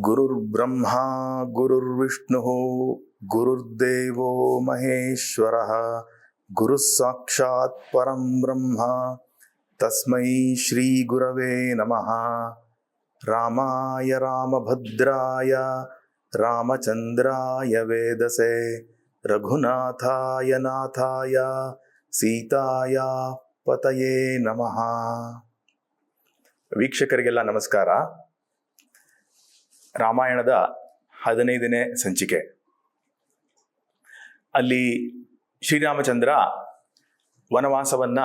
ಗುರುರ್ ಬ್ರಹ್ಮ ಗುರುರ್ ವಿಷ್ಣು ಗುರುರ್ದೇವೋ ಮಹೇಶ್ವರ ಗುರು ಸಾಕ್ಷಾತ್ ಪರಂ ಬ್ರಹ್ಮ ತಸ್ಮೈ ಶ್ರೀ ಗುರವೇ ನಮಃ ರಾಮಾಯ ರಾಮಭದ್ರಾಯ ರಾಮಚಂದ್ರಾಯ ವೇದಸೆ ರಘುನಾಥಾಯ ನಾಥಾಯ ಸೀತಾಯ ಪತಯೇ ನಮಃ ವೀಕ್ಷಕರಿಗೆಲ್ಲ ನಮಸ್ಕಾರ. ರಾಮಾಯಣದ ಹದಿನೈದನೇ ಸಂಚಿಕೆ. ಅಲ್ಲಿ ಶ್ರೀರಾಮಚಂದ್ರ ವನವಾಸವನ್ನ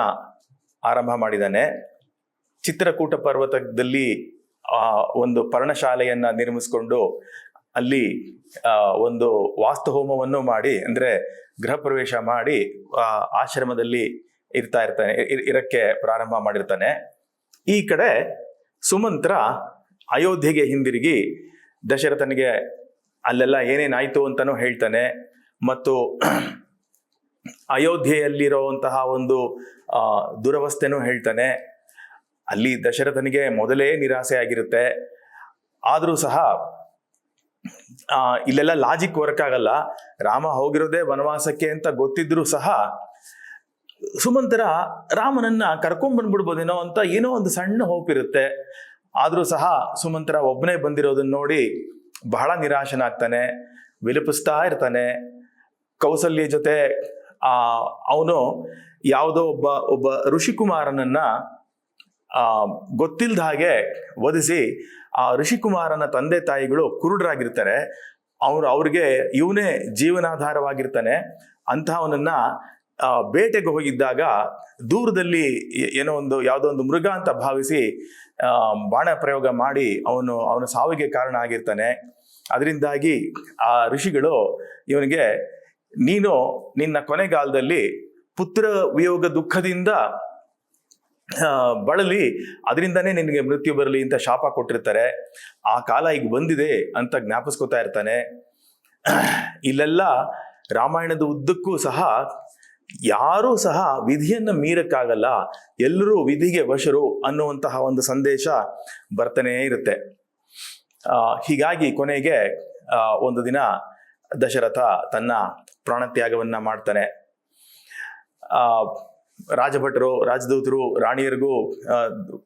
ಆರಂಭ ಮಾಡಿದ್ದಾನೆ ಚಿತ್ರಕೂಟ ಪರ್ವತದಲ್ಲಿ ಒಂದು ಪರ್ಣಶಾಲೆಯನ್ನ ನಿರ್ಮಿಸಿಕೊಂಡು ಅಲ್ಲಿ ಒಂದು ವಾಸ್ತು ಹೋಮವನ್ನು ಮಾಡಿ, ಅಂದ್ರೆ ಗೃಹ ಪ್ರವೇಶ ಮಾಡಿ ಆಶ್ರಮದಲ್ಲಿ ಇರ್ತಾ ಇರ್ತಾನೆ ಇರಕ್ಕೆ ಪ್ರಾರಂಭ ಮಾಡಿರ್ತಾನೆ. ಈ ಕಡೆ ಸುಮಂತ್ರ ಅಯೋಧ್ಯೆಗೆ ಹಿಂದಿರುಗಿ ದಶರಥನಿಗೆ ಅಲ್ಲೆಲ್ಲ ಏನೇನಾಯಿತು ಅಂತಲೂ ಹೇಳ್ತಾನೆ. ಮತ್ತು ಅಯೋಧ್ಯೆಯಲ್ಲಿರುವಂತಹ ಒಂದು ದುರವಸ್ಥೆನೂ ಹೇಳ್ತಾನೆ. ಅಲ್ಲಿ ದಶರಥನಿಗೆ ಮೊದಲೇ ನಿರಾಸೆ ಆಗಿರುತ್ತೆ. ಆದರೂ ಸಹ ಇಲ್ಲೆಲ್ಲ ಲಾಜಿಕ್ ವರ್ಕ್ ಆಗಲ್ಲ. ರಾಮ ಹೋಗಿರೋದೇ ವನವಾಸಕ್ಕೆ ಅಂತ ಗೊತ್ತಿದ್ರೂ ಸಹ, ಸುಮಂತರ ರಾಮನನ್ನ ಕರ್ಕೊಂಡ್ ಬಂದ್ಬಿಡ್ಬೋದೇನೋ ಅಂತ ಏನೋ ಒಂದು ಸಣ್ಣ ಹೋಪ್ ಇರುತ್ತೆ. ಆದ್ರೂ ಸಹ ಸುಮಂತ್ರ ಒಬ್ಬನೇ ಬಂದಿರೋದನ್ನ ನೋಡಿ ಬಹಳ ನಿರಾಶನಾಗ್ತಾನೆ, ವಿಲಪಿಸ್ತಾ ಇರ್ತಾನೆ. ಕೌಸಲ್ಯ ಜೊತೆ, ಆ, ಅವನು ಯಾವುದೋ ಒಬ್ಬ ಒಬ್ಬ ಋಷಿಕುಮಾರನನ್ನ, ಆ, ಗೊತ್ತಿಲ್ದ ಹಾಗೆ ವಧಿಸಿ ಆ ಋಷಿಕುಮಾರನ ತಂದೆ ತಾಯಿಗಳು ಕುರುಡರಾಗಿರ್ತಾರೆ. ಅವ್ರು ಅವ್ರಿಗೆ ಇವನೇ ಜೀವನಾಧಾರವಾಗಿರ್ತಾನೆ. ಅಂತಹವನನ್ನ ಬೇಟೆಗೆ ಹೋಗಿದ್ದಾಗ ದೂರದಲ್ಲಿ ಏನೋ ಒಂದು, ಯಾವುದೋ ಒಂದು ಮೃಗ ಅಂತ ಭಾವಿಸಿ ಬಾಣ ಪ್ರಯೋಗ ಮಾಡಿ ಅವನು, ಅವನ ಸಾವಿಗೆ ಕಾರಣ ಆಗಿರ್ತಾನೆ. ಅದರಿಂದಾಗಿ ಆ ಋಷಿಗಳು ಇವನಿಗೆ, ನೀನು ನಿನ್ನ ಕೊನೆಗಾಲದಲ್ಲಿ ಪುತ್ರ ವಿಯೋಗ ದುಃಖದಿಂದ ಬಳಲಿ. ಅದರಿಂದನೇ ನಿನಗೆ ಮೃತ್ಯು ಬರಲಿ ಅಂತ ಶಾಪ ಕೊಟ್ಟಿರ್ತಾರೆ. ಆ ಕಾಲ ಈಗ ಬಂದಿದೆ ಅಂತ ಜ್ಞಾಪಿಸ್ಕೋತಾ ಇರ್ತಾನೆ. ಇಲ್ಲೆಲ್ಲ ರಾಮಾಯಣದ ಉದ್ದಕ್ಕೂ ಸಹ ಯಾರೂ ಸಹ ವಿಧಿಯನ್ನು ಮೀರಕ್ಕಾಗಲ್ಲ. ಎಲ್ಲರೂ ವಿಧಿಗೆ ವಶರು ಅನ್ನುವಂತಹ ಒಂದು ಸಂದೇಶ ಬರ್ತಾನೇ ಇರುತ್ತೆ. ಹೀಗಾಗಿ ಕೊನೆಗೆ ಒಂದು ದಿನ ದಶರಥ ತನ್ನ ಪ್ರಾಣತ್ಯಾಗವನ್ನ ಮಾಡ್ತಾನೆ. ಆ, ರಾಜಭಟರು, ರಾಜದೂತರು, ರಾಣಿಯರಿಗೂ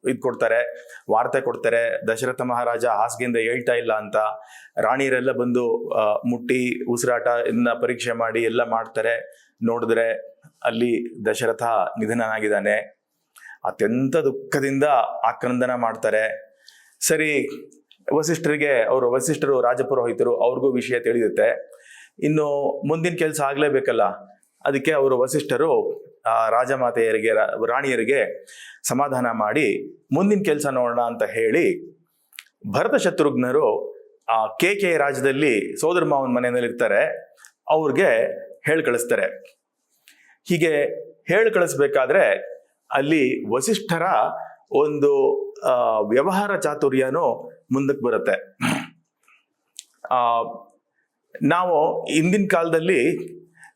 ಇದು ಕೊಡ್ತಾರೆ, ವಾರ್ತೆ ಕೊಡ್ತಾರೆ. ದಶರಥ ಮಹಾರಾಜ ಹಾಸಿಗೆಯಿಂದ ಹೇಳ್ತಾ ಇಲ್ಲ ಅಂತ. ರಾಣಿಯರೆಲ್ಲ ಬಂದು ಮುಟ್ಟಿ, ಉಸಿರಾಟ ಪರೀಕ್ಷೆ ಮಾಡಿ ಎಲ್ಲ ಮಾಡ್ತಾರೆ. ನೋಡಿದ್ರೆ ಅಲ್ಲಿ ದಶರಥ ನಿಧನನಾಗಿದ್ದಾನೆ. ಅತ್ಯಂತ ದುಃಖದಿಂದ ಆಕ್ರಂದನ ಮಾಡ್ತಾರೆ. ಸರಿ, ವಸಿಷ್ಠರಿಗೆ, ಅವರು ವಸಿಷ್ಠರು ರಾಜಪುರೋಹಿತರು ಅವ್ರಿಗೂ ವಿಷಯ ತಿಳಿಯುತ್ತೆ. ಇನ್ನು ಮುಂದಿನ ಕೆಲಸ ಆಗಲೇಬೇಕಲ್ಲ. ಅದಕ್ಕೆ ಅವರು ವಸಿಷ್ಠರು, ಆ ರಾಜಮಾತೆಯರಿಗೆ ರಾಣಿಯರಿಗೆ ಸಮಾಧಾನ ಮಾಡಿ, ಮುಂದಿನ ಕೆಲಸ ನೋಡೋಣ ಅಂತ ಹೇಳಿ, ಭರತ ಶತ್ರುಘ್ನರು ಆ ಕೆ ಕೆ ರಾಜ್ಯದಲ್ಲಿ ಸೋದರ ಮಾವನ ಮನೆಯಲ್ಲಿ ಇರ್ತಾರೆ ಅವ್ರಿಗೆ ಹೇಳಿ ಕಳಿಸ್ತಾರೆ ಹೀಗೆ ಹೇಳಿ ಕಳಿಸ್ಬೇಕಾದ್ರೆ ಅಲ್ಲಿ ವಸಿಷ್ಠರ ಒಂದು ವ್ಯವಹಾರ ಚಾತುರ್ಯನೂ ಮುಂದಕ್ಕೆ ಬರುತ್ತೆ. ಆ, ನಾವು ಹಿಂದಿನ ಕಾಲದಲ್ಲಿ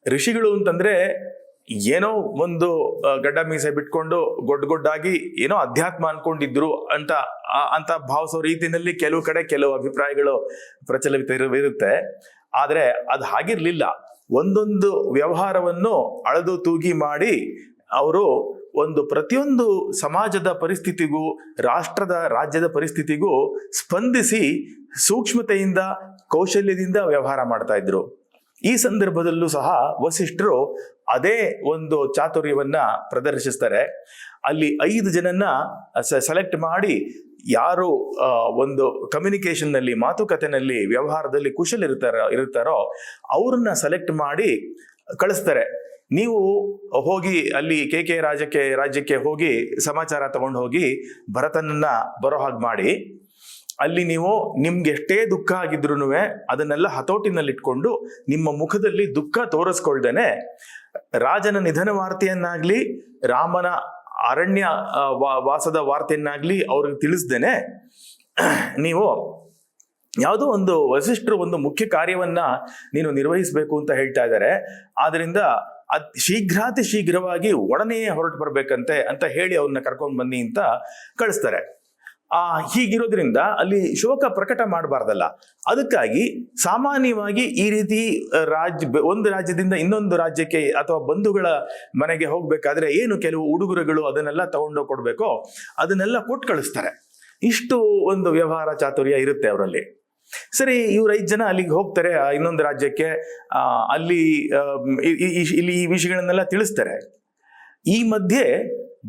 ಋಷಿಗಳು ಅಂತಂದ್ರೆ ಏನೋ ಒಂದು ಗಡ್ಡ ಮೀಸೆ ಬಿಟ್ಕೊಂಡು ಗೊಡ್ಡ ಗೊಡ್ಡಾಗಿ ಏನೋ ಅಧ್ಯಾತ್ಮ ಅನ್ಕೊಂಡಿದ್ರು ಅಂತ ಅಂತ ಭಾವಿಸೋ ರೀತಿಯಲ್ಲಿ ಕೆಲವು ಕಡೆ ಕೆಲವು ಅಭಿಪ್ರಾಯಗಳು ಪ್ರಚಲಿತ ಇರು- ಇರುತ್ತೆ. ಆದ್ರೆ ಅದು ಹಾಗಿರ್ಲಿಲ್ಲ. ಒಂದೊಂದು ವ್ಯವಹಾರವನ್ನು ಅಳೆದು ತೂಗಿ ಮಾಡಿ ಅವರು ಒಂದು ಪ್ರತಿಯೊಂದು ಸಮಾಜದ ಪರಿಸ್ಥಿತಿಗೂ, ರಾಷ್ಟ್ರದ ರಾಜ್ಯದ ಪರಿಸ್ಥಿತಿಗೂ ಸ್ಪಂದಿಸಿ ಸೂಕ್ಷ್ಮತೆಯಿಂದ, ಕೌಶಲ್ಯದಿಂದ ವ್ಯವಹಾರ ಮಾಡ್ತಾ ಇದ್ರು. ಈ ಸಂದರ್ಭದಲ್ಲೂ ಸಹ ವಸಿಷ್ಠರು ಅದೇ ಒಂದು ಚಾತುರ್ಯವನ್ನ ಪ್ರದರ್ಶಿಸ್ತಾರೆ. ಅಲ್ಲಿ ಐದು ಜನನ್ನ ಸೆಲೆಕ್ಟ್ ಮಾಡಿ ಯಾರು ಒಂದು ಕಮ್ಯುನಿಕೇಷನ್ನಲ್ಲಿ ಮಾತುಕತೆನಲ್ಲಿ, ವ್ಯವಹಾರದಲ್ಲಿ ಕುಶಲ ಇರ್ತಾರ ಅವ್ರನ್ನ ಸೆಲೆಕ್ಟ್ ಮಾಡಿ ಕಳಿಸ್ತಾರೆ. ನೀವು ಹೋಗಿ ಅಲ್ಲಿ ಕೆ ಕೆ ರಾಜ್ಯಕ್ಕೆ ರಾಜ್ಯಕ್ಕೆ ಹೋಗಿ ಸಮಾಚಾರ ತಗೊಂಡು ಹೋಗಿ ಭರತನನ್ನ ಬರೋ ಹಾಗೆ ಮಾಡಿ, ಅಲ್ಲಿ ನೀವು ನಿಮ್ಗೆ ಎಷ್ಟೇ ದುಃಖ ಆಗಿದ್ರು ಅದನ್ನೆಲ್ಲ ಹತೋಟಿನಲ್ಲಿ ಇಟ್ಕೊಂಡು ನಿಮ್ಮ ಮುಖದಲ್ಲಿ ದುಃಖ ತೋರಿಸ್ಕೊಳ್ದೇನೆ ರಾಜನ ನಿಧನ ವಾರ್ತೆಯನ್ನಾಗ್ಲಿ ರಾಮನ ಅರಣ್ಯ ವಾಸದ ವಾರ್ತೆಯನ್ನಾಗ್ಲಿ ಅವ್ರಿಗೆ ತಿಳಿಸ್ದೇನೆ, ನೀವು ಯಾವುದೋ ಒಂದು ವಸಿಷ್ಠರು ಒಂದು ಮುಖ್ಯ ಕಾರ್ಯವನ್ನ ನೀನು ನಿರ್ವಹಿಸಬೇಕು ಅಂತ ಹೇಳ್ತಾ ಇದ್ದಾರೆ. ಆದ್ರಿಂದ ಅದ್ ಶೀಘ್ರಾತಿ ಶೀಘ್ರವಾಗಿ ಒಡನೆಯೇ ಹೊರಟು ಬರ್ಬೇಕಂತೆ ಅಂತ ಹೇಳಿ ಅವ್ರನ್ನ ಕರ್ಕೊಂಡು ಬನ್ನಿ ಅಂತ ಕಳಿಸ್ತಾರೆ. ಆ, ಹೀಗಿರೋದ್ರಿಂದ ಅಲ್ಲಿ ಶೋಕ ಪ್ರಕಟ ಮಾಡಬಾರ್ದಲ್ಲ. ಅದಕ್ಕಾಗಿ ಸಾಮಾನ್ಯವಾಗಿ ಈ ರೀತಿ ರಾಜ್ಯ ಒಂದು ರಾಜ್ಯದಿಂದ ಇನ್ನೊಂದು ರಾಜ್ಯಕ್ಕೆ ಅಥವಾ ಬಂಧುಗಳ ಮನೆಗೆ ಹೋಗ್ಬೇಕಾದ್ರೆ ಏನು ಕೆಲವು ಉಡುಗೊರೆಗಳು ಅದನ್ನೆಲ್ಲ ತಗೊಂಡೋಗಿ ಕೊಡ್ಬೇಕೋ, ಅದನ್ನೆಲ್ಲ ಕೊಟ್ಟು ಕಳಿಸ್ತಾರೆ. ಇಷ್ಟು ಒಂದು ವ್ಯವಹಾರ ಚಾತುರ್ಯ ಇರುತ್ತೆ ಅವರಲ್ಲಿ. ಸರಿ, ಇವ್ರು ಐದು ಜನ ಅಲ್ಲಿಗೆ ಹೋಗ್ತಾರೆ ಇನ್ನೊಂದು ರಾಜ್ಯಕ್ಕೆ ಅಲ್ಲಿ ಇಲ್ಲಿ ಈ ವಿಷಯಗಳನ್ನೆಲ್ಲ ತಿಳಿಸ್ತಾರೆ. ಈ ಮಧ್ಯೆ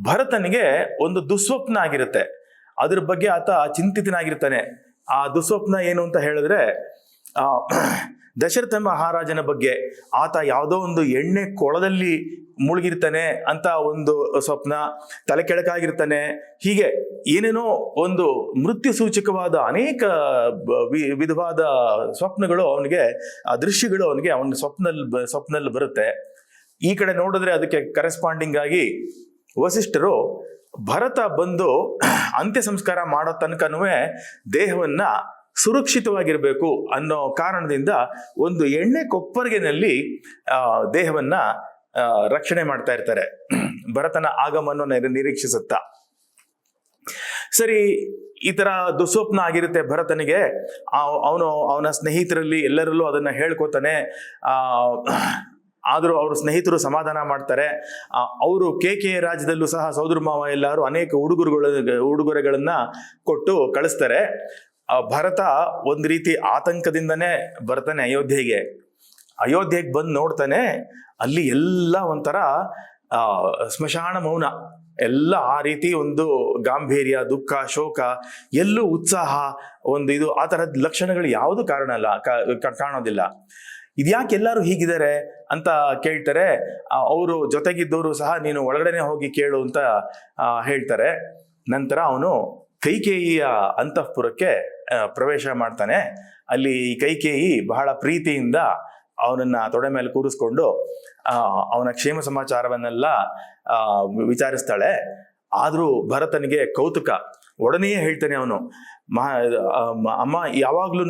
ಭರತನಿಗೆ ಒಂದು ದುಸ್ವಪ್ನ ಆಗಿರುತ್ತೆ. ಅದ್ರ ಬಗ್ಗೆ ಆತ ಚಿಂತಿತನಾಗಿರ್ತಾನೆ. ಆ ದುಸ್ವಪ್ನ ಏನು ಅಂತ ಹೇಳಿದ್ರೆ, ಆ ದಶರಥ ಮಹಾರಾಜನ ಬಗ್ಗೆ ಆತ ಯಾವುದೋ ಒಂದು ಎಣ್ಣೆ ಕೊಳದಲ್ಲಿ ಮುಳುಗಿರ್ತಾನೆ ಅಂತ ಒಂದು ಸ್ವಪ್ನ, ತಲೆ ಕೆಳಕಾಗಿರ್ತಾನೆ. ಹೀಗೆ ಏನೇನೋ ಒಂದು ಮೃತ್ಯು ಸೂಚಕವಾದ ಅನೇಕ ವಿಧವಾದ ಸ್ವಪ್ನಗಳು ಅವನಿಗೆ ದೃಶ್ಯಗಳು ಅವನಿಗೆ ಅವನ ಸ್ವಪ್ನಲ್ಲಿ ಸ್ವಪ್ನಲ್ಲಿ ಬರುತ್ತೆ. ಈ ಕಡೆ ನೋಡಿದ್ರೆ ಅದಕ್ಕೆ ಕರೆಸ್ಪಾಂಡಿಂಗ್ ಆಗಿ ವಸಿಷ್ಠರು ಭರತ ಬಂದು ಅಂತ್ಯ ಸಂಸ್ಕಾರ ಮಾಡೋ ತನಕನೂ ದೇಹವನ್ನ ಸುರಕ್ಷಿತವಾಗಿರಬೇಕು ಅನ್ನೋ ಕಾರಣದಿಂದ ಒಂದು ಎಣ್ಣೆ ಕೊಪ್ಪರಿಗೆನಲ್ಲಿ ದೇಹವನ್ನ ರಕ್ಷಣೆ ಮಾಡ್ತಾ ಇರ್ತಾರೆ. ಭರತನ ಆಗಮನ ನಿರೀಕ್ಷಿಸುತ್ತಾ. ಸರಿ, ಈ ತರ ದುಸ್ವಪ್ನ ಆಗಿರುತ್ತೆ ಭರತನಿಗೆ. ಅವನು ಅವನ ಸ್ನೇಹಿತರಲ್ಲಿ ಎಲ್ಲರಲ್ಲೂ ಅದನ್ನ ಹೇಳ್ಕೊತಾನೆ. ಆ ಆದರೂ ಅವ್ರ ಸ್ನೇಹಿತರು ಸಮಾಧಾನ ಮಾಡ್ತಾರೆ. ಅವರು ಕೆ ಕೆ ರಾಜ್ಯದಲ್ಲೂ ಸಹ ಸೋದರ ಮಾವ ಎಲ್ಲರೂ ಅನೇಕ ಉಡುಗೊರೆಗಳ, ಉಡುಗೊರೆಗಳನ್ನ ಕೊಟ್ಟು ಕಳಿಸ್ತಾರೆ. ಭರತ ಒಂದು ರೀತಿ ಆತಂಕದಿಂದನೇ ಬರ್ತಾನೆ ಅಯೋಧ್ಯೆಗೆ. ಅಯೋಧ್ಯೆಗೆ ಬಂದು ನೋಡ್ತಾನೆ, ಅಲ್ಲಿ ಎಲ್ಲ ಒಂಥರ ಸ್ಮಶಾನ ಮೌನ. ಎಲ್ಲ ಆ ರೀತಿ ಒಂದು ಗಾಂಭೀರ್ಯ, ದುಃಖ, ಶೋಕ, ಎಲ್ಲೂ ಉತ್ಸಾಹ, ಒಂದು ಇದು, ಆ ಥರದ ಲಕ್ಷಣಗಳು ಯಾವುದು ಕಾರಣ ಅಲ್ಲ ಕಾಣೋದಿಲ್ಲ. ಇದ್ಯಾಕೆ ಎಲ್ಲರೂ ಹೀಗಿದ್ದಾರೆ ಅಂತ ಕೇಳ್ತಾರೆ ಅವರು ಜೊತೆಗಿದ್ದವರು ಸಹ ನೀನು ಒಳಗಡೆನೆ ಹೋಗಿ ಕೇಳು ಅಂತ ಹೇಳ್ತಾರೆ. ನಂತರ ಅವನು ಕೈಕೇಯಿಯ ಅಂತಃಪುರಕ್ಕೆ ಪ್ರವೇಶ ಮಾಡ್ತಾನೆ. ಅಲ್ಲಿ ಕೈಕೇಯಿ ಬಹಳ ಪ್ರೀತಿಯಿಂದ ಅವನನ್ನ ತೊಡೆ ಮೇಲೆ ಕೂರಿಸ್ಕೊಂಡು ಅವನ ಕ್ಷೇಮ ಸಮಾಚಾರವನ್ನೆಲ್ಲ ವಿಚಾರಿಸ್ತಾಳೆ. ಆದರೂ ಭರತನಿಗೆ ಕೌತುಕ. ಒಡನೆಯೇ ಹೇಳ್ತಾನೆ ಅವನು, ಮಹಾ ಅಮ್ಮ ಯಾವಾಗ್ಲೂ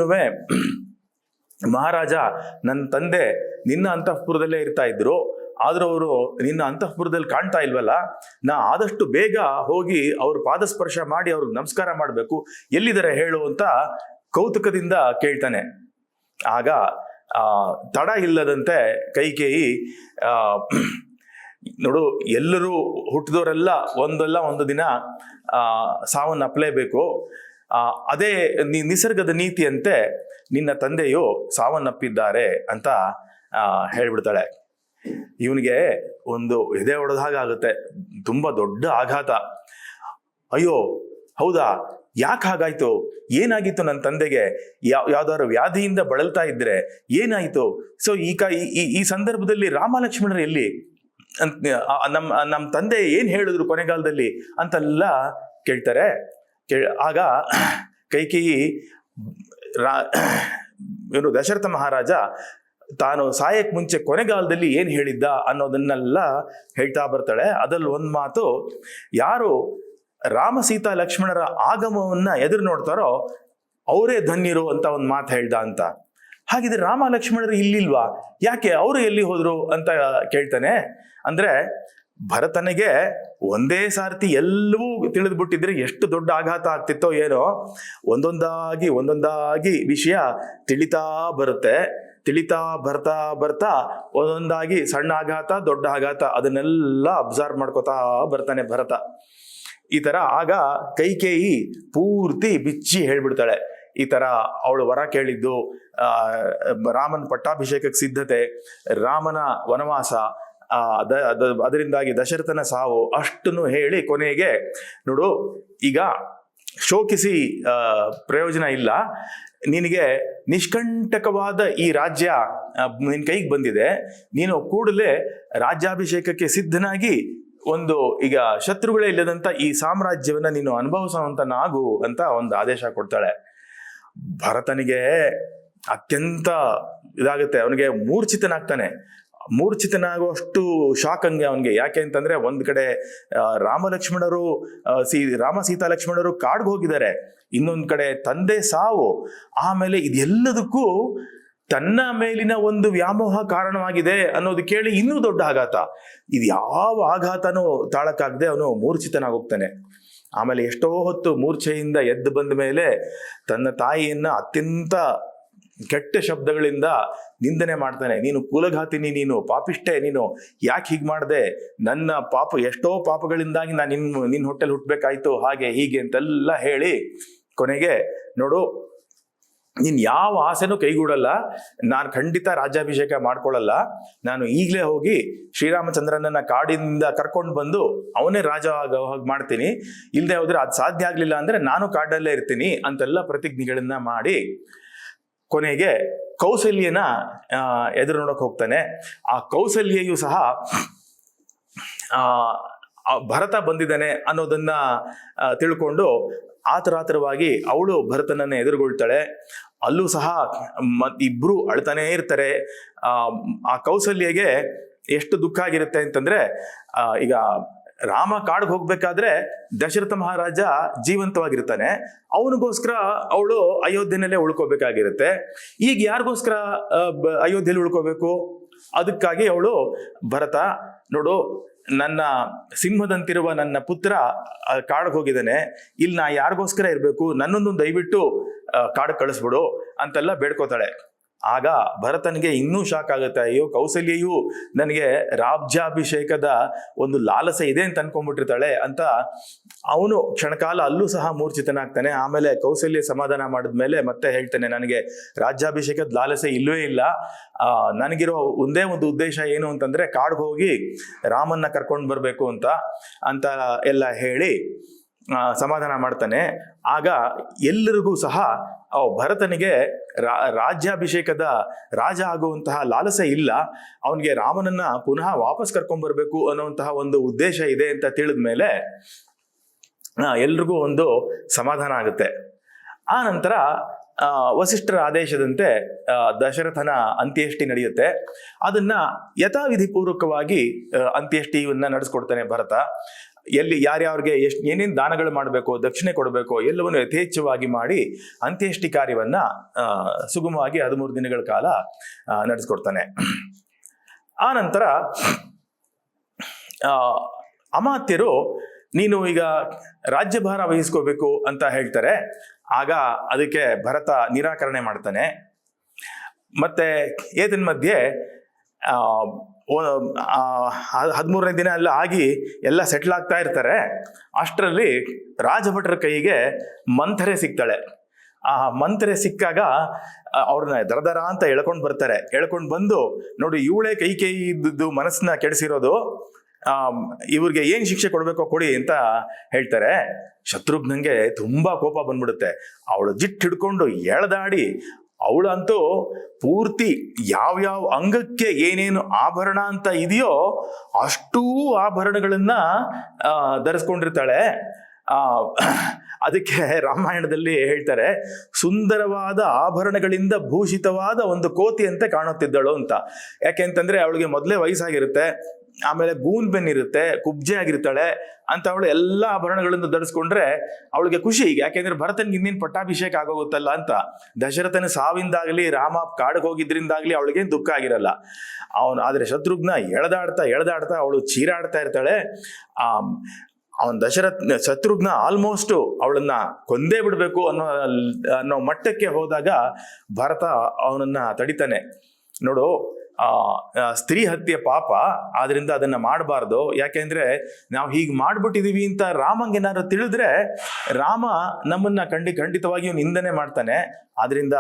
ಮಹಾರಾಜ ನನ್ನ ತಂದೆ ನಿನ್ನ ಅಂತಃಪುರದಲ್ಲೇ ಇರ್ತಾ ಇದ್ರು. ಆದರೂ ಅವರು ನಿನ್ನ ಅಂತಃಪುರದಲ್ಲಿ ಕಾಣ್ತಾ ಇಲ್ವಲ್ಲ? ನಾ ಆದಷ್ಟು ಬೇಗ ಹೋಗಿ ಅವ್ರ ಪಾದಸ್ಪರ್ಶ ಮಾಡಿ ಅವ್ರಿಗೆ ನಮಸ್ಕಾರ ಮಾಡಬೇಕು. ಎಲ್ಲಿದ್ದಾರೆ ಹೇಳು ಅಂತ ಕೌತುಕದಿಂದ ಕೇಳ್ತಾನೆ. ಆಗ ತಡ ಇಲ್ಲದಂತೆ ಕೈಕೇಯಿ ನೋಡು, ಎಲ್ಲರೂ ಹುಟ್ಟಿದವರೆಲ್ಲ ಒಂದಲ್ಲ ಒಂದು ದಿನ, ಆ ಸಾವನ್ನು ಅದೇ ನಿಸರ್ಗದ ನೀತಿಯಂತೆ ನಿನ್ನ ತಂದೆಯು ಸಾವನ್ನಪ್ಪಿದ್ದಾರೆ ಅಂತ ಹೇಳಿಬಿಡ್ತಾಳೆ. ಇವನಿಗೆ ಒಂದು ಎದೆ ಹೊಡೆದ ಹಾಗೆ ಆಗುತ್ತೆ. ತುಂಬಾ ದೊಡ್ಡ ಆಘಾತ. ಅಯ್ಯೋ, ಹೌದಾ? ಯಾಕೆ ಹಾಗಾಯ್ತು? ಏನಾಗಿತ್ತು ನನ್ನ ತಂದೆಗೆ? ಯಾವ ಯಾವ್ದಾದ್ರು ವ್ಯಾಧಿಯಿಂದ ಬಳಲ್ತಾ ಇದ್ರೆ ಏನಾಯ್ತು? ಸೊ ಈ ಕ, ಈ- ಈ ಸಂದರ್ಭದಲ್ಲಿ ರಾಮಲಕ್ಷ್ಮಣರು ಎಲ್ಲಿ? ನಮ್ಮ ನಮ್ಮ ತಂದೆ ಏನು ಹೇಳಿದ್ರು ಕೊನೆಗಾಲದಲ್ಲಿ ಅಂತೆಲ್ಲ ಕೇಳ್ತಾರೆ. ಕೇಳ, ಆಗ ಕೈಕೇಯಿ ರಾ ಇವನು ದಶರಥ ಮಹಾರಾಜ ತಾನು ಸಾಯಕ್ ಮುಂಚೆ ಕೊನೆಗಾಲದಲ್ಲಿ ಏನು ಹೇಳಿದ್ದ ಅನ್ನೋದನ್ನೆಲ್ಲ ಹೇಳ್ತಾ ಬರ್ತಾಳೆ. ಅದ್ರಲ್ಲಿ ಒಂದು ಮಾತು, ಯಾರು ರಾಮ ಸೀತಾ ಲಕ್ಷ್ಮಣರ ಆಗಮವನ್ನ ಎದುರು ನೋಡ್ತಾರೋ ಅವರೇ ಧನ್ಯರು ಅಂತ ಒಂದು ಮಾತು ಹೇಳ್ದ ಅಂತ. ಹಾಗಿದ್ರೆ ರಾಮ ಲಕ್ಷ್ಮಣರು ಇಲ್ಲಿಲ್ವಾ? ಯಾಕೆ ಅವರು ಎಲ್ಲಿ ಹೋದ್ರು ಅಂತ ಕೇಳ್ತಾನೆ. ಅಂದ್ರೆ ಭರತನಿಗೆ ಒಂದೇ ಸಾರ್ತಿ ಎಲ್ಲವೂ ತಿಳಿದ್ಬಿಟ್ಟಿದ್ರೆ ಎಷ್ಟು ದೊಡ್ಡ ಆಘಾತ ಆಗ್ತಿತ್ತೋ ಏನೋ, ಒಂದೊಂದಾಗಿ ಒಂದೊಂದಾಗಿ ವಿಷಯ ತಿಳಿತಾ ಬರುತ್ತೆ. ತಿಳಿತಾ ಬರ್ತಾ ಬರ್ತಾ ಒಂದೊಂದಾಗಿ ಸಣ್ಣ ಆಘಾತ, ದೊಡ್ಡ ಆಘಾತ ಅದನ್ನೆಲ್ಲ ಅಬ್ಸರ್ವ್ ಮಾಡ್ಕೋತಾ ಬರ್ತಾನೆ ಭರತ. ಈ ತರ ಆಗ ಕೈಕೇಯಿ ಪೂರ್ತಿ ಬಿಚ್ಚಿ ಹೇಳ್ಬಿಡ್ತಾಳೆ. ಈ ತರ ಅವಳು ವರ ಕೇಳಿದ್ದು ರಾಮನ ಪಟ್ಟಾಭಿಷೇಕಕ್ಕೆ ಸಿದ್ಧತೆ, ರಾಮನ ವನವಾಸ ಅದರಿಂದಾಗಿ ದಶರಥನ ಸಾವು ಅಷ್ಟನ್ನು ಹೇಳಿ ಕೊನೆಗೆ, ನೋಡು, ಈಗ ಶೋಕಿಸಿ ಪ್ರಯೋಜನ ಇಲ್ಲ. ನಿನಗೆ ನಿಷ್ಕಂಟಕವಾದ ಈ ರಾಜ್ಯ ನಿನ್ನ ನಿನ್ ಕೈಗೆ ಬಂದಿದೆ. ನೀನು ಕೂಡಲೇ ರಾಜ್ಯಾಭಿಷೇಕಕ್ಕೆ ಸಿದ್ಧನಾಗಿ ಒಂದು, ಈಗ ಶತ್ರುಗಳೇ ಇಲ್ಲದಂತ ಈ ಸಾಮ್ರಾಜ್ಯವನ್ನ ನೀನು ಅನುಭವಿಸುವಂತನಾಗು ಅಂತ ಒಂದು ಆದೇಶ ಕೊಡ್ತಾಳೆ. ಭರತನಿಗೆ ಅತ್ಯಂತ ಇದಾಗುತ್ತೆ. ಅವನಿಗೆ ಮೂರ್ಛಿತನಾಗ್ತಾನೆ. ಮೂರ್ಛಿತನಾಗುವಷ್ಟು ಶಾಕ್ ಹಂಗೆ ಅವನಿಗೆ. ಯಾಕೆ ಅಂತಂದ್ರೆ ಒಂದ್ ಕಡೆ ರಾಮ ಲಕ್ಷ್ಮಣರು ಸಿ, ರಾಮ ಸೀತಾ ಲಕ್ಷ್ಮಣರು ಕಾಡ್ಗೆ ಹೋಗಿದ್ದಾರೆ ಇನ್ನೊಂದ್ ಕಡೆ ತಂದೆ ಸಾವು. ಆಮೇಲೆ ಇದೆಲ್ಲದಕ್ಕೂ ತನ್ನ ಮೇಲಿನ ಒಂದು ವ್ಯಾಮೋಹ ಕಾರಣವಾಗಿದೆ ಅನ್ನೋದು ಕೇಳಿ ಇನ್ನೂ ದೊಡ್ಡ ಆಘಾತ. ಇದು ಯಾವ ಆಘಾತನೂ ತಾಳಕ್ಕಾಗದೆ ಅವನು ಮೂರ್ಛಿತನಾಗೋಗ್ತಾನೆ. ಆಮೇಲೆ ಎಷ್ಟೋ ಹೊತ್ತು ಮೂರ್ಛೆಯಿಂದ ಎದ್ದು ಬಂದ ಮೇಲೆ ತನ್ನ ತಾಯಿಯನ್ನ ಅತ್ಯಂತ ಕೆಟ್ಟ ಶಬ್ದಗಳಿಂದ ನಿಂದನೆ ಮಾಡ್ತಾನೆ. ನೀನು ಕುಲಘಾತಿನಿ ನೀನು ಪಾಪಿಷ್ಟೆ ನೀನು. ಯಾಕೆ ಹೀಗೆ ಮಾಡಿದೆ? ನನ್ನ ಪಾಪ, ಎಷ್ಟೋ ಪಾಪಗಳಿಂದಾಗಿ ನಾನು ನಿನ್ನ ನಿನ್ನ ಹೋಟೆಲ್ ಹುಟ್ಟಬೇಕಾಯ್ತು ಹಾಗೆ, ಹೀಗೆ ಅಂತೆಲ್ಲ ಹೇಳಿ ಕೊನೆಗೆ ನೋಡು, ನೀನು ಯಾವ ಆಸೆನೂ ಕೈಗೂಡಲ್ಲ. ನಾನು ಖಂಡಿತ ರಾಜ್ಯಾಭಿಷೇಕ ಮಾಡ್ಕೊಳ್ಳಲ್ಲ ನಾನು ಈಗಲೇ ಹೋಗಿ ಶ್ರೀರಾಮಚಂದ್ರನನ್ನ ಕಾಡಿನಿಂದ ಕರ್ಕೊಂಡು ಬಂದು ಅವನೇ ರಾಜ ಮಾಡ್ತೀನಿ. ಇಲ್ಲದೆ ಹೋದ್ರೆ ಅದು ಸಾಧ್ಯ ಆಗಲಿಲ್ಲ ಅಂದ್ರೆ ನಾನು ಕಾಡಲ್ಲೇ ಇರ್ತೀನಿ ಅಂತೆಲ್ಲ ಪ್ರತಿಜ್ಞೆಗಳನ್ನ ಮಾಡಿ ಕೊನೆಗೆ ಕೌಸಲ್ಯನ ಎದುರು ನೋಡಕ್ ಹೋಗ್ತಾನೆ. ಆ ಕೌಸಲ್ಯೆಯು ಸಹ ಭರತ ಬಂದಿದ್ದಾನೆ ಅನ್ನೋದನ್ನ ತಿಳ್ಕೊಂಡು ಆತರಾತರವಾಗಿ ಅವಳು ಭರತನನ್ನ ಎದುರುಗೊಳ್ತಾಳೆ. ಅಲ್ಲೂ ಸಹ ಇಬ್ರು ಅಳ್ತಾನೇ ಇರ್ತಾರೆ. ಆ ಕೌಸಲ್ಯಗೆ ಎಷ್ಟು ದುಃಖ ಆಗಿರುತ್ತೆ ಅಂತಂದ್ರೆ ಈಗ ರಾಮ ಕಾಡ್ಗೆ ಹೋಗ್ಬೇಕಾದ್ರೆ ದಶರಥ ಮಹಾರಾಜ ಜೀವಂತವಾಗಿರ್ತಾನೆ. ಅವನಿಗೋಸ್ಕರ ಅವಳು ಅಯೋಧ್ಯೆನಲ್ಲೇ ಉಳ್ಕೋಬೇಕಾಗಿರುತ್ತೆ. ಈಗ ಯಾರಿಗೋಸ್ಕರ ಅಯೋಧ್ಯೆಯಲ್ಲಿ ಉಳ್ಕೋಬೇಕು? ಅದಕ್ಕಾಗಿ ಅವಳು ಭರತ ನೋಡು ನನ್ನ ಸಿಂಹದಂತಿರುವ ನನ್ನ ಪುತ್ರ ಕಾಡಿಗೆ ಹೋಗಿದ್ದಾನೆ. ಇಲ್ಲಿ ನಾ ಯಾರಿಗೋಸ್ಕರ ಇರಬೇಕು? ನನ್ನೊಂದು ದಯವಿಟ್ಟು ಆ, ಕಾಡ್ಗೆ ಕಳಿಸ್ಬಿಡು ಅಂತೆಲ್ಲ ಬೇಡ್ಕೋತಾಳೆ. ಆಗ ಭರತನಿಗೆ ಇನ್ನೂ ಶಾಕ್ ಆಗುತ್ತೆ, ಅಯ್ಯೋ, ಕೌಸಲ್ಯೆಯು ನನಗೆ ರಾಜ್ಯಾಭಿಷೇಕದ ಒಂದು ಲಾಲಸೆ ಇದೆ ಅಂತ ಅನ್ಕೊಂಡ್ಬಿಟ್ಟಿರ್ತಾಳೆ ಅಂತ ಅವನು ಕ್ಷಣಕಾಲ ಅಲ್ಲೂ ಸಹ ಮೂರ್ಛಿತನಾಗ್ತಾನೆ. ಆಮೇಲೆ ಕೌಸಲ್ಯ ಸಮಾಧಾನ ಮಾಡಿದ್ಮೇಲೆ ಮತ್ತೆ ಹೇಳ್ತಾನೆ, ನನಗೆ ರಾಜ್ಯಾಭಿಷೇಕದ ಲಾಲಸೆ ಇಲ್ಲವೇ ಇಲ್ಲ. ನನಗಿರೋ ಒಂದೇ ಒಂದು ಉದ್ದೇಶ ಏನು ಅಂತಂದ್ರೆ, ಕಾಡ್ಗೆ ಹೋಗಿ ರಾಮನ್ನ ಕರ್ಕೊಂಡು ಬರಬೇಕು ಅಂತ ಅಂತ ಎಲ್ಲ ಹೇಳಿ ಸಮಾಧಾನ ಮಾಡ್ತಾನೆ. ಆಗ ಎಲ್ಲರಿಗೂ ಸಹ ಭರತನಿಗೆ ರಾಜ್ಯಾಭಿಷೇಕದ ರಾಜ ಆಗುವಂತಹ ಲಾಲಸೆ ಇಲ್ಲ. ಅವನಿಗೆ ರಾಮನನ್ನ ಪುನಃ ವಾಪಸ್ ಕರ್ಕೊಂಡ್ಬರ್ಬೇಕು ಅನ್ನುವಂತಹ ಒಂದು ಉದ್ದೇಶ ಇದೆ ಅಂತ ತಿಳಿದ ಮೇಲೆ ಎಲ್ರಿಗೂ ಒಂದು ಸಮಾಧಾನ ಆಗುತ್ತೆ. ಆ ನಂತರ ವಸಿಷ್ಠರ ಆದೇಶದಂತೆ ದಶರಥನ ಅಂತ್ಯೇಷ್ಟಿ ನಡೆಯುತ್ತೆ. ಅದನ್ನ ಯಥಾವಿಧಿಪೂರ್ವಕವಾಗಿ ಅಂತ್ಯೇಷ್ಟಿಯನ್ನ ನಡೆಸ್ಕೊಡ್ತಾನೆ ಭರತ. ಎಲ್ಲಿ ಯಾರ್ಯಾರಿಗೆ ಎಷ್ಟು ಏನೇನು ದಾನಗಳು ಮಾಡಬೇಕು, ದಕ್ಷಿಣೆ ಕೊಡಬೇಕು, ಎಲ್ಲವನ್ನು ಯಥೇಚ್ಛವಾಗಿ ಮಾಡಿ ಅಂತ್ಯೇಷ್ಟಿ ಕಾರ್ಯವನ್ನ ಸುಗಮವಾಗಿ ಹದಿಮೂರು ದಿನಗಳ ಕಾಲ ನಡೆಸ್ಕೊಡ್ತಾನೆ. ಆ ನಂತರ ಅಮಾತ್ಯರು ನೀನು ಈಗ ರಾಜ್ಯಭಾರ ವಹಿಸ್ಕೋಬೇಕು ಅಂತ ಹೇಳ್ತಾರೆ. ಆಗ ಅದಕ್ಕೆ ಭರತ ನಿರಾಕರಣೆ ಮಾಡ್ತಾನೆ. ಮತ್ತೆ ಏತನ್ ಮಧ್ಯೆ ಹದಿಮೂರನೇ ದಿನ ಎಲ್ಲ ಆಗಿ ಎಲ್ಲ ಸೆಟ್ಲ್ ಆಗ್ತಾ ಇರ್ತಾರೆ. ಅಷ್ಟರಲ್ಲಿ ರಾಜಭಟರ ಕೈಗೆ ಮಂಥರೆ ಸಿಗ್ತಾಳೆ. ಆ ಮಂತ್ರೆ ಸಿಕ್ಕಾಗ ಅವ್ರನ್ನ ದರದರ ದರ ಅಂತ ಎಳ್ಕೊಂಡು ಬರ್ತಾರೆ. ಎಳ್ಕೊಂಡು ಬಂದು ನೋಡಿ ಇವಳೇ ಕೈ ಕೈ ಇದ್ದು ಮನಸ್ಸನ್ನ ಕೆಡಿಸಿರೋದು ಇವ್ರಿಗೆ ಏನ್ ಶಿಕ್ಷೆ ಕೊಡ್ಬೇಕೋ ಕೊಡಿ ಅಂತ ಹೇಳ್ತಾರೆ. ಶತ್ರುಘ್ನಂಗೆ ತುಂಬಾ ಕೋಪ ಬಂದ್ಬಿಡುತ್ತೆ. ಅವಳು ಜಿಟ್ ಹಿಡ್ಕೊಂಡು ಎಳೆದಾಡಿ ಅವಳಂತೂ ಪೂರ್ತಿ ಯಾವ್ಯಾವ ಅಂಗಕ್ಕೆ ಏನೇನು ಆಭರಣ ಅಂತ ಇದೆಯೋ ಅಷ್ಟೂ ಆಭರಣಗಳನ್ನ ಧರಿಸ್ಕೊಂಡಿರ್ತಾಳೆ. ಆ, ಅದಕ್ಕೆ ರಾಮಾಯಣದಲ್ಲಿ ಹೇಳ್ತಾರೆ, ಸುಂದರವಾದ ಆಭರಣಗಳಿಂದ ಭೂಷಿತವಾದ ಒಂದು ಕೋತಿಯಂತೆ ಕಾಣುತ್ತಿದ್ದಳು ಅಂತ. ಯಾಕೆ ಅಂತಂದ್ರೆ, ಅವಳಿಗೆ ಮೊದಲೇ ವಯಸ್ಸಾಗಿರುತ್ತೆ. ಆಮೇಲೆ ಗೂನ್ ಬೆನ್ ಇರುತ್ತೆ, ಕುಬ್ಜೆ ಆಗಿರ್ತಾಳೆ ಅಂತ ಅವಳು ಎಲ್ಲ ಆಭರಣಗಳನ್ನು ಧರಿಸ್ಕೊಂಡ್ರೆ ಅವಳಿಗೆ ಖುಷಿ. ಯಾಕೆಂದ್ರೆ ಭರತನ್ ಇನ್ನೇನು ಪಟ್ಟಾಭಿಷೇಕ ಆಗೋಗುತ್ತಲ್ಲ ಅಂತ. ದಶರಥನ ಸಾವಿಂದಾಗ್ಲಿ, ರಾಮ ಕಾಡಿಗೆ ಹೋಗಿದ್ರಿಂದಾಗ್ಲಿ ಅವಳಿಗೆ ದುಃಖ ಆಗಿರಲ್ಲ. ಅವನು, ಆದ್ರೆ ಶತ್ರುಘ್ನ ಎಳೆದಾಡ್ತಾ ಎಳೆದಾಡ್ತಾ ಅವಳು ಚೀರಾಡ್ತಾ ಇರ್ತಾಳೆ. ಆ ಅವನ್ ದಶರಥ್, ಶತ್ರುಘ್ನ ಆಲ್ಮೋಸ್ಟ್ ಅವಳನ್ನ ಕೊಂದೇ ಬಿಡಬೇಕು ಅನ್ನೋ ಅನ್ನೋ ಮಟ್ಟಕ್ಕೆ ಹೋದಾಗ ಭರತ ಅವನನ್ನ ತಡಿತಾನೆ. ನೋಡು ಸ್ತ್ರೀ ಹತ್ಯೆ ಪಾಪ ಆದ್ರಿಂದ ಅದನ್ನ ಮಾಡಬಾರ್ದು. ಯಾಕೆಂದ್ರೆ ನಾವು ಹೀಗೆ ಮಾಡ್ಬಿಟ್ಟಿದೀವಿ ಅಂತ ರಾಮಂಗೆ ಏನಾದ್ರು ತಿಳಿದ್ರೆ ರಾಮ ನಮ್ಮನ್ನ ಖಂಡಿ, ಖಂಡಿತವಾಗಿಯೂ ನಿಂದನೆ ಮಾಡ್ತಾನೆ. ಆದ್ರಿಂದ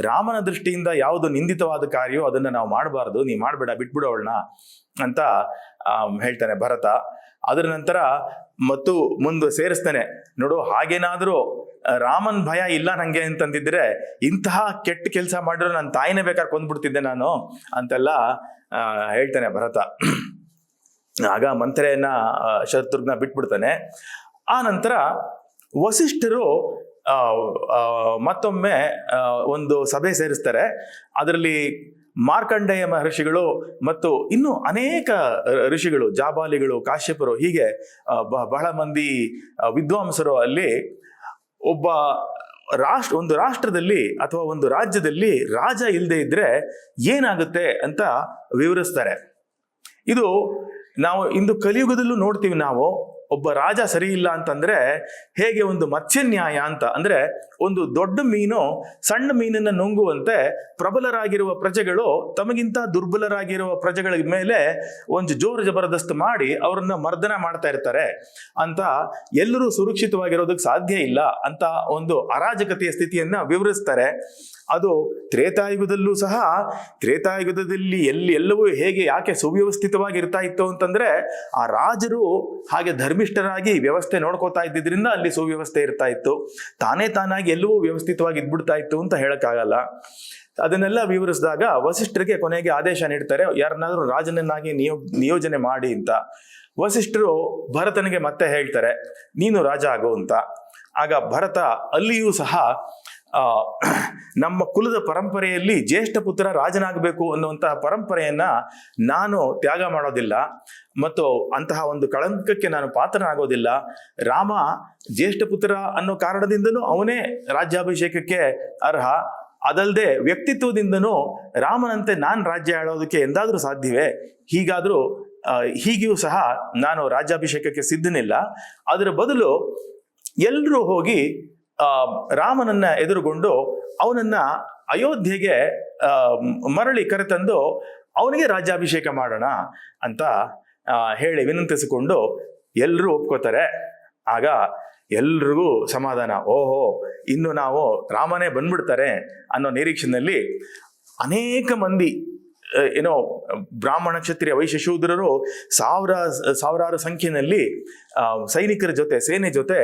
ರಾಮನ ದೃಷ್ಟಿಯಿಂದ ಯಾವುದು ನಿಂದಿತವಾದ ಕಾರ್ಯವೋ ಅದನ್ನ ನಾವು ಮಾಡಬಾರ್ದು. ನೀ ಮಾಡ್ಬೇಡ ಬಿಟ್ಬಿಡೋಣ ಅಂತ ಹೇಳ್ತಾನೆ ಭರತ. ಅದರ ನಂತರ ಮತ್ತು ಮುಂದೆ ಸೇರಿಸ್ತಾನೆ. ನೋಡು, ಹಾಗೇನಾದರೂ ರಾಮನ್ ಭಯ ಇಲ್ಲ ನಂಗೆ ಅಂತಂದಿದ್ರೆ, ಇಂತಹ ಕೆಟ್ಟ ಕೆಲಸ ಮಾಡಿರೋ ನನ್ನ ತಾಯಿನೇ ಬೇಕಾದ್ರೆ ಕೊಂದ್ಬಿಡ್ತಿದ್ದೆ ನಾನು ಅಂತೆಲ್ಲ ಹೇಳ್ತಾನೆ ಭರತ. ಆಗ ಮಂತ್ರೆಯನ್ನ ಶತ್ರುಘ್ನ ಬಿಟ್ಬಿಡ್ತಾನೆ. ಆ ನಂತರ ವಸಿಷ್ಠರು ಮತ್ತೊಮ್ಮೆ ಒಂದು ಸಭೆ ಸೇರಿಸ್ತಾರೆ. ಅದರಲ್ಲಿ ಮಾರ್ಕಂಡೇಯ ಮಹರ್ಷಿಗಳು ಮತ್ತು ಇನ್ನು ಅನೇಕ ಋಷಿಗಳು, ಜಾಬಾಲಿಗಳು, ಕಾಶ್ಯಪರು, ಹೀಗೆ ಬಹಳ ಮಂದಿ ವಿದ್ವಾಂಸರು ಅಲ್ಲಿ ಒಬ್ಬ ರಾಷ್ಟ್ರ, ಒಂದು ರಾಷ್ಟ್ರದಲ್ಲಿ ಅಥವಾ ಒಂದು ರಾಜ್ಯದಲ್ಲಿ ರಾಜ ಇಲ್ಲದೆ ಇದ್ರೆ ಏನಾಗುತ್ತೆ ಅಂತ ವಿವರಿಸ್ತಾರೆ. ಇದು ನಾವು ಇಂದು ಕಲಿಯುಗದಲ್ಲೂ ನೋಡ್ತೀವಿ ನಾವು. ಒಬ್ಬ ರಾಜ ಸರಿ ಇಲ್ಲ ಅಂತಂದ್ರೆ ಹೇಗೆ ಒಂದು ಮತ್ಸ್ಯ ನ್ಯಾಯ ಅಂತ? ಅಂದ್ರೆ ಒಂದು ದೊಡ್ಡ ಮೀನು ಸಣ್ಣ ಮೀನನ್ನ ನುಂಗುವಂತೆ ಪ್ರಬಲರಾಗಿರುವ ಪ್ರಜೆಗಳು ತಮಗಿಂತ ದುರ್ಬಲರಾಗಿರುವ ಪ್ರಜೆಗಳ ಮೇಲೆ ಒಂದು ಜೋರು ಜಬರ್ದಸ್ತ್ ಮಾಡಿ ಅವರನ್ನ ಮರ್ದನ ಮಾಡ್ತಾ ಇರ್ತಾರೆ. ಅಂತ ಎಲ್ಲರೂ ಸುರಕ್ಷಿತವಾಗಿರೋದಕ್ಕೆ ಸಾಧ್ಯ ಇಲ್ಲ ಅಂತ ಒಂದು ಅರಾಜಕತೆಯ ಸ್ಥಿತಿಯನ್ನ ವಿವರಿಸ್ತಾರೆ. ಅದು ತ್ರೇತಾಯುಗದಲ್ಲೂ ಸಹ ತ್ರೇತಾಯುಗದಲ್ಲಿ ಎಲ್ಲಿ ಎಲ್ಲವೂ ಹೇಗೆ ಯಾಕೆ ಸುವ್ಯವಸ್ಥಿತವಾಗಿ ಇರ್ತಾ ಇತ್ತು ಅಂತಂದ್ರೆ ಆ ರಾಜರು ಹಾಗೆ ಧರ್ಮಿಷ್ಠರಾಗಿ ವ್ಯವಸ್ಥೆ ನೋಡ್ಕೋತಾ ಇದ್ದಿದ್ರಿಂದ ಅಲ್ಲಿ ಸುವ್ಯವಸ್ಥೆ ಇರ್ತಾ ಇತ್ತು. ತಾನೇ ತಾನಾಗಿ ಎಲ್ಲವೂ ವ್ಯವಸ್ಥಿತವಾಗಿ ಇದ್ಬಿಡ್ತಾ ಇತ್ತು ಅಂತ ಹೇಳಕ್ಕಾಗಲ್ಲ. ಅದನ್ನೆಲ್ಲ ವಿವರಿಸಿದಾಗ ವಸಿಷ್ಠರಿಗೆ ಕೊನೆಗೆ ಆದೇಶ ನೀಡ್ತಾರೆ, ಯಾರನ್ನಾದ್ರೂ ರಾಜನನ್ನಾಗಿ ನಿಯೋ, ನಿಯೋಜನೆ ಮಾಡಿ ಅಂತ. ವಸಿಷ್ಠರು ಭರತನಿಗೆ ಮತ್ತೆ ಹೇಳ್ತಾರೆ, ನೀನು ರಾಜ ಆಗು ಅಂತ. ಆಗ ಭರತ ಅಲ್ಲಿಯೂ ಸಹ ನಮ್ಮ ಕುಲದ ಪರಂಪರೆಯಲ್ಲಿ ಜ್ಯೇಷ್ಠ ಪುತ್ರ ರಾಜನಾಗಬೇಕು ಅನ್ನುವಂತಹ ಪರಂಪರೆಯನ್ನ ನಾನು ತ್ಯಾಗ ಮಾಡೋದಿಲ್ಲ ಮತ್ತು ಅಂತಹ ಒಂದು ಕಳಂಕಕ್ಕೆ ನಾನು ಪಾತ್ರನಾಗೋದಿಲ್ಲ. ರಾಮ ಜ್ಯೇಷ್ಠ ಪುತ್ರ ಅನ್ನೋ ಕಾರಣದಿಂದನೂ ಅವನೇ ರಾಜ್ಯಾಭಿಷೇಕಕ್ಕೆ ಅರ್ಹ. ಅದಲ್ಲದೆ ವ್ಯಕ್ತಿತ್ವದಿಂದನೂ ರಾಮನಂತೆ ನಾನು ರಾಜ್ಯ ಆಳೋದಕ್ಕೆ ಎಂದಾದರೂ ಸಾಧ್ಯವೇ? ಹೀಗಾದರೂ ಹೀಗೆಯೂ ಸಹ ನಾನು ರಾಜ್ಯಾಭಿಷೇಕಕ್ಕೆ ಸಿದ್ಧನಿಲ್ಲ. ಅದರ ಬದಲು ಎಲ್ಲರೂ ಹೋಗಿ ರಾಮನನ್ನ ಎದುರುಗೊಂಡು ಅವನನ್ನ ಅಯೋಧ್ಯೆಗೆ ಮರಳಿ ಕರೆತಂದು ಅವನಿಗೆ ರಾಜ್ಯಾಭಿಷೇಕ ಮಾಡೋಣ ಅಂತ ಹೇಳಿ ವಿನಂತಿಸಿಕೊಂಡು ಎಲ್ಲರೂ ಒಪ್ಕೋತಾರೆ. ಆಗ ಎಲ್ರಿಗೂ ಸಮಾಧಾನ. ಓಹೋ, ಇನ್ನು ನಾವು ರಾಮನೇ ಬಂದ್ಬಿಡ್ತಾರೆ ಅನ್ನೋ ನಿರೀಕ್ಷೆಯಲ್ಲಿ ಅನೇಕ ಮಂದಿ ಏನೋ ಬ್ರಾಹ್ಮಣ, ಕ್ಷತ್ರಿಯ ವೈಶ್ಯಶೂದ್ರರು ಸಾವಿರ, ಸಾವಿರಾರು ಸಂಖ್ಯೆಯಲ್ಲಿ ಸೈನಿಕರ ಜೊತೆ, ಸೇನೆ ಜೊತೆ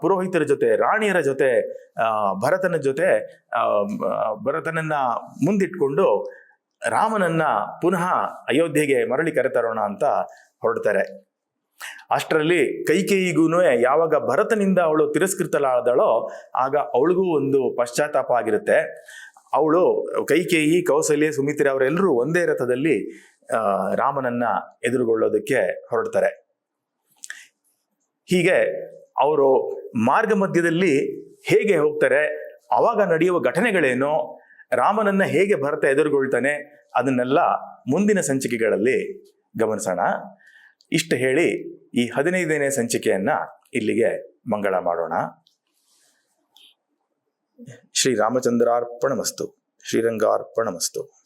ಪುರೋಹಿತರ ಜೊತೆ, ರಾಣಿಯರ ಜೊತೆ ಭರತನ ಜೊತೆ ಭರತನನ್ನ ಮುಂದಿಟ್ಕೊಂಡು ರಾಮನನ್ನ ಪುನಃ ಅಯೋಧ್ಯೆಗೆ ಮರಳಿ ಕರೆತರೋಣ ಅಂತ ಹೊರಡ್ತಾರೆ. ಅಷ್ಟರಲ್ಲಿ ಕೈಕೇಯಿಗೂ ಯಾವಾಗ ಭರತನಿಂದ ಅವಳು ತಿರಸ್ಕೃತಳಾದಳೋ ಆಗ ಅವಳಿಗೂ ಒಂದು ಪಶ್ಚಾತ್ತಾಪ ಆಗಿರುತ್ತೆ. ಅವಳು ಕೈಕೇಯಿ, ಕೌಸಲ್ಯ, ಸುಮಿತ್ರೆ ಅವರೆಲ್ಲರೂ ಒಂದೇ ರಥದಲ್ಲಿ ರಾಮನನ್ನ ಎದುರುಗೊಳ್ಳೋದಕ್ಕೆ ಹೊರಡ್ತಾರೆ. ಹೀಗೆ ಅವರು ಮಾರ್ಗ ಮಧ್ಯದಲ್ಲಿ ಹೇಗೆ ಹೋಗ್ತಾರೆ, ಅವಾಗ ನಡೆಯುವ ಘಟನೆಗಳೇನು, ರಾಮನನ್ನ ಹೇಗೆ ಭರತ ಎದುರುಗೊಳ್ತಾನೆ, ಅದನ್ನೆಲ್ಲ ಮುಂದಿನ ಸಂಚಿಕೆಗಳಲ್ಲಿ ಗಮನಿಸೋಣ. ಇಷ್ಟು ಹೇಳಿ ಈ ಹದಿನೈದನೇ ಸಂಚಿಕೆಯನ್ನ ಇಲ್ಲಿಗೆ ಮಂಗಳ ಮಾಡೋಣ. ಶ್ರೀರಾಮಚಂದ್ರಾರ್ಪಣಮಸ್ತು ಶ್ರೀರಂಗಾರ್ಪಣಮಸ್ತು.